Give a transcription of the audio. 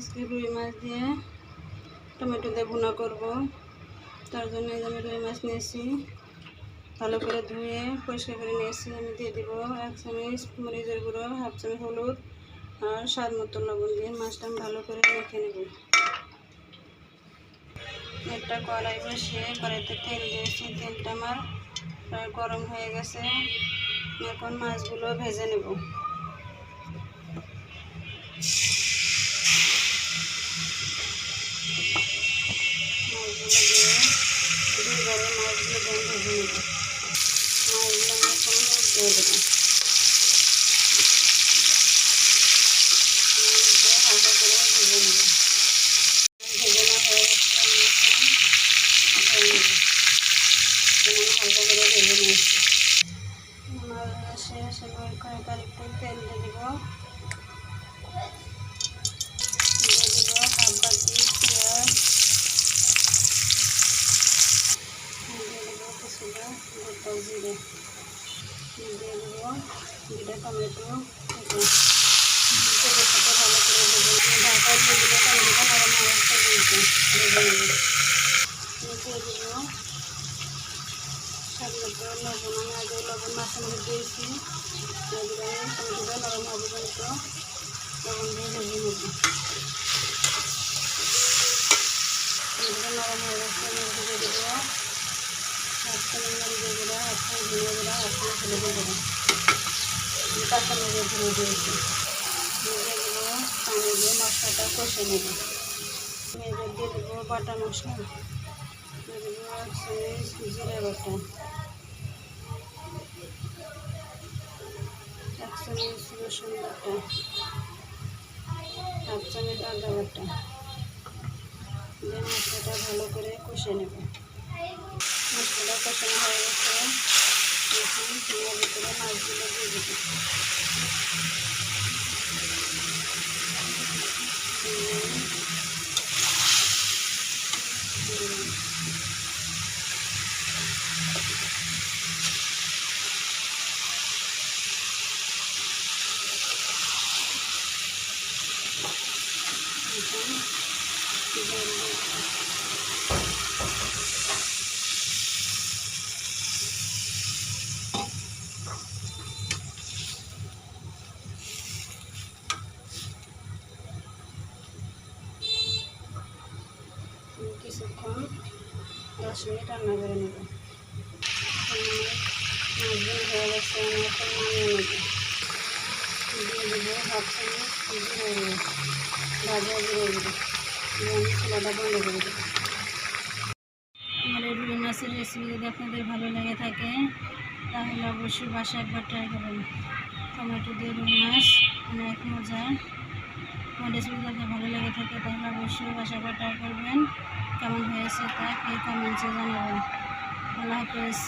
আজকে রুই মাছ দিয়ে টমেটো দিয়ে ভুনা করব। তার জন্য আমি রুই মাছ নিয়েছি। ভালো করে ধুয়ে পরিষ্কার করে নিয়েছি। আমি দিয়ে দিব এক চামচ মরিচের গুঁড়ো, হাফ চামচ হলুদ আর স্বাদ মতো লবণ দিয়ে মাছটা ভালো করে মেখে নেব। একটা কড়াই বসিয়ে কড়াইতে তেল দিয়েছি। তেলটা আমার প্রায় গরম হয়ে গেছে। এখন মাছগুলো ভেজে নেব। দিয়ে দুইবারে মাছগুলো দিয়ে ভেজে নেব মাছগুলো আমি এখন দিয়ে দেবো হালকা করে ভেজে নেব ভেজে না হয়ে গেছে আমি এখন উঠিয়ে নেব এখন আমি হালকা করে ভেজে নিয়েছি গোটা জিরে দিয়ে দেবো দুটা টমেটো কেটে তেলের সাথে ভালো করে দেবো ঢাকা দিয়ে দেবো টমেটোটা নরম হয়ে আসতে দিতে ভেজে নেব দিয়ে নরম হবে পর্যন্ত লবণ দিয়ে পানি দিয়ে মশলাটা কষে নেব এবার দিয়ে দেবো বাটা মশলা জিরে বাটা এক চামচ রসুন বাটা হাফ চামচ আদা বাটা দিয়ে মশলাটা ভালো করে কষে নেব। মশলাটা কষানো হয়ে গেছে। চুলার ভিতরে মাছগুলো দিয়ে দেবো এখন জল কিছুক্ষণ দশ মিনিট রান্না করে নেব। মাছগুলো হয়ে গেছে মাছের রেসিপি যদি আপনাদের ভালো লেগে থাকে, তাহলে অবশ্যই বাসায় একবার ট্রাই করবেন। টমেটো দিয়ে রুই মাছ অনেক মজা। আমার রেসিপি যদি ভালো লেগে থাকে, তাহলে অবশ্যই বাসায় একবার ট্রাই করবেন। কেমন হয়েছে তা কে কমেন্টসে জানাবেন। আল্লাহ হাফেজ।